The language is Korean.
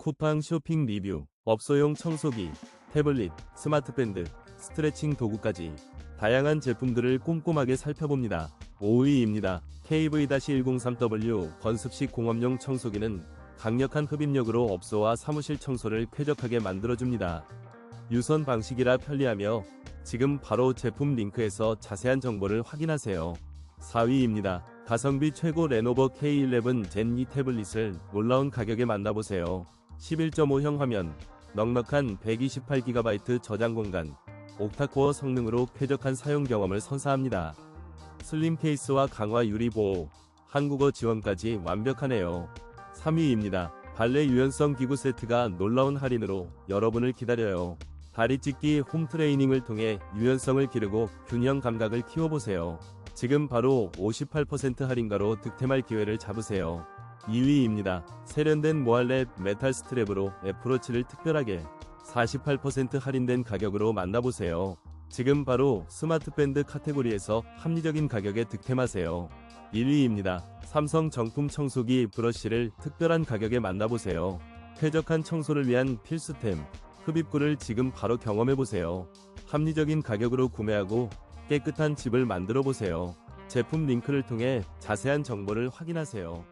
쿠팡 쇼핑 리뷰, 업소용 청소기, 태블릿, 스마트밴드, 스트레칭 도구까지 다양한 제품들을 꼼꼼하게 살펴봅니다. 5위입니다. KV-103W 건습식 공업용 청소기는 강력한 흡입력으로 업소와 사무실 청소를 쾌적하게 만들어줍니다. 유선 방식이라 편리하며 지금 바로 제품 링크에서 자세한 정보를 확인하세요. 4위입니다. 가성비 최고 레노버 K11 젠2 태블릿을 놀라운 가격에 만나보세요. 11.5형 화면, 넉넉한 128GB 저장 공간, 옥타코어 성능으로 쾌적한 사용 경험을 선사합니다. 슬림 케이스와 강화 유리 보호, 한국어 지원까지 완벽하네요. 3위입니다. 발레 유연성 기구 세트가 놀라운 할인으로 여러분을 기다려요. 다리 찢기 홈 트레이닝을 통해 유연성을 기르고 균형 감각을 키워보세요. 지금 바로 58% 할인가로 득템할 기회를 잡으세요. 2위입니다. 세련된 모알렛 메탈 스트랩으로 애플워치를 특별하게 48% 할인된 가격으로 만나보세요. 지금 바로 스마트 밴드 카테고리에서 합리적인 가격에 득템하세요. 1위입니다. 삼성 정품 청소기 브러쉬를 특별한 가격에 만나보세요. 쾌적한 청소를 위한 필수템, 흡입구를 지금 바로 경험해보세요. 합리적인 가격으로 구매하고 깨끗한 집을 만들어 보세요. 제품 링크를 통해 자세한 정보를 확인하세요.